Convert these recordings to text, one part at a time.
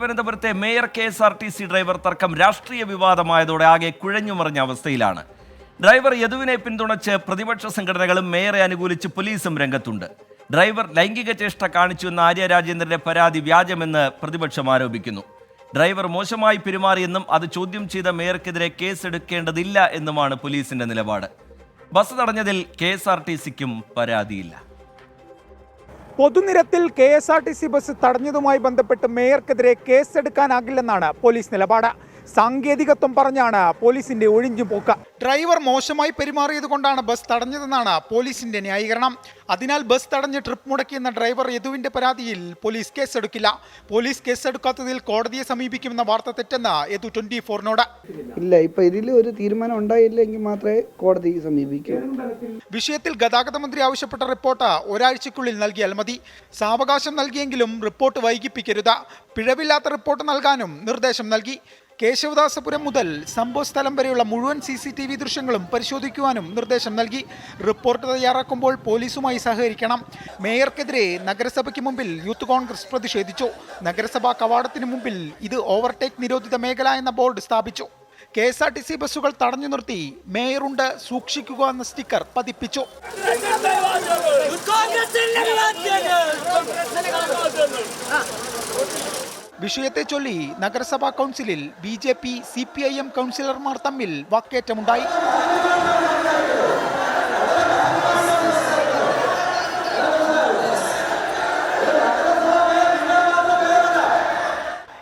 തിരുവനന്തപുരത്തെ mayor K S R T C driver തർക്കം രാഷ്ട്രീയ വിവാദമായതോടെ ആകെ കുഴഞ്ഞുമറിഞ്ഞ അവസ്ഥയിലാണ്. ഡ്രൈവർ യദുവിനെ പിന്തുണച്ച് പ്രതിപക്ഷ സംഘടനകളും മേയറെ അനുകൂലിച്ച് പോലീസും രംഗത്തുണ്ട്. ഡ്രൈവർ ലൈംഗിക ചേഷ്ട കാണിച്ചുവെന്ന ആര്യ രാജേന്ദ്രന്റെ പരാതി വ്യാജമെന്ന് പ്രതിപക്ഷം ആരോപിക്കുന്നു. ഡ്രൈവർ മോശമായി പെരുമാറിയെന്നും അത് ചോദ്യം ചെയ്ത മേയർക്കെതിരെ കേസെടുക്കേണ്ടതില്ല എന്നുമാണ് പോലീസിന്റെ നിലപാട്. ബസ് തടഞ്ഞതിൽ കെ എസ് ആർ ടി സിക്കും പരാതിയില്ല. പൊതുനിരത്തിൽ K S R T C bus തടഞ്ഞതുമായി ബന്ധപ്പെട്ട് മേയർക്കെതിരെ കേസെടുക്കാനാകില്ലെന്നാണ് പോലീസ് നിലപാട്. സാങ്കേതികത്വം പറഞ്ഞാണ് പോലീസിന്റെ ഒഴിഞ്ഞു പോക്ക്. ഡ്രൈവർ മോശമായി പെരുമാറിയത് കൊണ്ടാണ് ബസ് തടഞ്ഞതെന്നാണ് പോലീസിന്റെ ന്യായീകരണം. അതിനാൽ ബസ് തടഞ്ഞ് ട്രിപ്പ് മുടക്കിയെന്ന ഡ്രൈവർ യദുവിന്റെ പരാതിയിൽ പോലീസ് കേസെടുക്കില്ല. പോലീസ് കേസെടുക്കാത്തതിൽ കോടതിയെ സമീപിക്കുമെന്ന വാർത്ത തെറ്റെന്ന് യദു ട്വന്റി ഫോറിനോട്. ഇല്ല ഇപ്പൊ ഇതിൽ ഒരു തീരുമാനം ഉണ്ടായില്ലെങ്കിൽ മാത്രമേ കോടതി സമീപിക്കൂ. വിഷയത്തിൽ ഗതാഗത മന്ത്രി ആവശ്യപ്പെട്ട റിപ്പോർട്ട് ഒരാഴ്ചക്കുള്ളിൽ നൽകിയാൽ മതി. സാവകാശം നൽകിയെങ്കിലും റിപ്പോർട്ട് വൈകിപ്പിക്കരുത്. പിഴവില്ലാത്ത റിപ്പോർട്ട് നൽകാനും നിർദ്ദേശം നൽകി. കേശവദാസപുരം മുതൽ സംഭവ സ്ഥലം വരെയുള്ള മുഴുവൻ സി സി ടി വി ദൃശ്യങ്ങളും പരിശോധിക്കുവാനും നിർദ്ദേശം നൽകി. റിപ്പോർട്ട് തയ്യാറാക്കുമ്പോൾ പോലീസുമായി സഹകരിക്കണം. മേയർക്കെതിരെ നഗരസഭയ്ക്ക് മുമ്പിൽ യൂത്ത് കോൺഗ്രസ് പ്രതിഷേധിച്ചു. നഗരസഭാ കവാടത്തിന് മുമ്പിൽ ഇത് ഓവർടേക്ക് നിരോധിത മേഖല എന്ന ബോർഡ് സ്ഥാപിച്ചു. K S R T C ബസ്സുകൾ തടഞ്ഞു നിർത്തി മേയറുണ്ട് സൂക്ഷിക്കുക എന്ന സ്റ്റിക്കർ പതിപ്പിച്ചു. വിഷയത്തെ ചൊല്ലി നഗരസഭാ കൗൺസിലിൽ B J P C P I M കൗൺസിലർമാർ തമ്മിൽ വാക്കേറ്റമുണ്ടായി.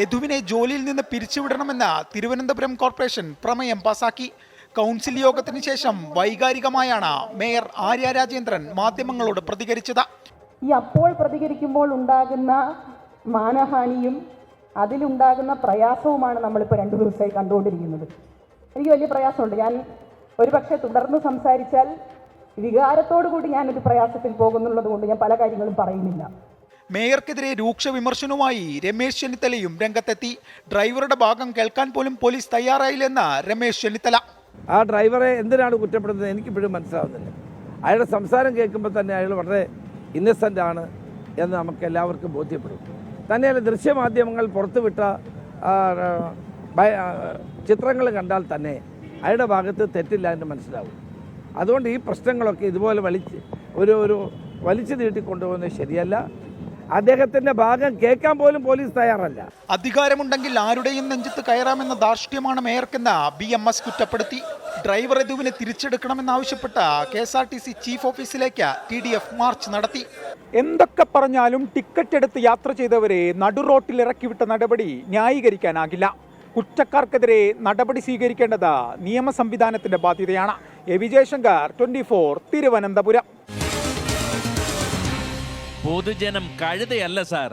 യദുവിനെ ജോലിയിൽ നിന്ന് പിരിച്ചുവിടണമെന്ന തിരുവനന്തപുരം കോർപ്പറേഷൻ പ്രമേയം പാസാക്കി. കൗൺസിൽ യോഗത്തിന് ശേഷം വൈകാരികമായാണ് മേയർ ആര്യ രാജേന്ദ്രൻ മാധ്യമങ്ങളോട് പ്രതികരിച്ചത്. ഈ അപ്പോൾ പ്രതികരിക്കുമ്പോൾ ഉണ്ടാകുന്ന മാനഹാനിയും അതിലുണ്ടാകുന്ന പ്രയാസവുമാണ് നമ്മളിപ്പോൾ രണ്ടു ദിവസമായി കണ്ടുകൊണ്ടിരിക്കുന്നത്. എനിക്ക് വലിയ പ്രയാസമുണ്ട്. ഞാൻ ഒരു പക്ഷേ തുടർന്ന് സംസാരിച്ചാൽ വികാരത്തോടു കൂടി ഞാനൊരു പ്രയാസത്തിൽ പോകുന്നുള്ളത് കൊണ്ട് ഞാൻ പല കാര്യങ്ങളും പറയുന്നില്ല. മേയർക്കെതിരെ രൂക്ഷ വിമർശനവുമായി രമേശ് ചെന്നിത്തലയും രംഗത്തെത്തി. ഡ്രൈവറുടെ ഭാഗം കേൾക്കാൻ പോലും പോലീസ് തയ്യാറായില്ലെന്ന രമേശ് ചെന്നിത്തല. ആ ഡ്രൈവറെ എന്തിനാണ് കുറ്റപ്പെടുന്നത് എനിക്കിപ്പോഴും മനസ്സിലാവുന്നില്ല. അയാളുടെ സംസാരം കേൾക്കുമ്പോൾ തന്നെ അയാൾ വളരെ ഇന്നസെന്റ് ആണ് എന്ന് നമുക്ക് എല്ലാവർക്കും ബോധ്യപ്പെടും. തന്നെയല്ല ദൃശ്യമാധ്യമങ്ങൾ പുറത്തുവിട്ട ചിത്രങ്ങൾ കണ്ടാൽ തന്നെ അയാളുടെ ഭാഗത്ത് തെറ്റില്ല എന്ന് മനസ്സിലാവും. അതുകൊണ്ട് ഈ പ്രശ്നങ്ങളൊക്കെ ഇതുപോലെ വലിച്ച് ഒരു ഒരു വലിച്ചു നീട്ടിക്കൊണ്ടുപോകുന്നത് ശരിയല്ല. അദ്ദേഹത്തിന്റെ ഭാഗം കേൾക്കാൻ പോലും പോലീസ് തയ്യാറല്ല. അധികാരമുണ്ടെങ്കിൽ ആരുടെയും നെഞ്ചത്ത് കയറാമെന്ന ധാർഷ്ട്യമാണ് മേയർക്കെന്ന് ബി എം എസ് കുറ്റപ്പെടുത്തി. ഡ്രൈവർ യദുവിനെ തിരിച്ചെടുക്കണമെന്നാവശ്യപ്പെട്ട K S R T C chief ഓഫീസിലേക്ക് ടി ഡി എഫ് മാർച്ച് നടത്തി. എന്തൊക്കെ പറഞ്ഞാലും ടിക്കറ്റ് എടുത്ത് യാത്ര ചെയ്തവരെ നടുറോട്ടിൽ ഇറക്കിവിട്ട നടപടി ന്യായീകരിക്കാനാകില്ല. കുറ്റക്കാർക്കെതിരെ നടപടി സ്വീകരിക്കേണ്ടത് നിയമ സംവിധാനത്തിന്റെ ബാധ്യതയാണ്. A V Jayasankar twenty four Thiruvananthapuram. പൊതുജനം കഴുതയല്ല സാർ.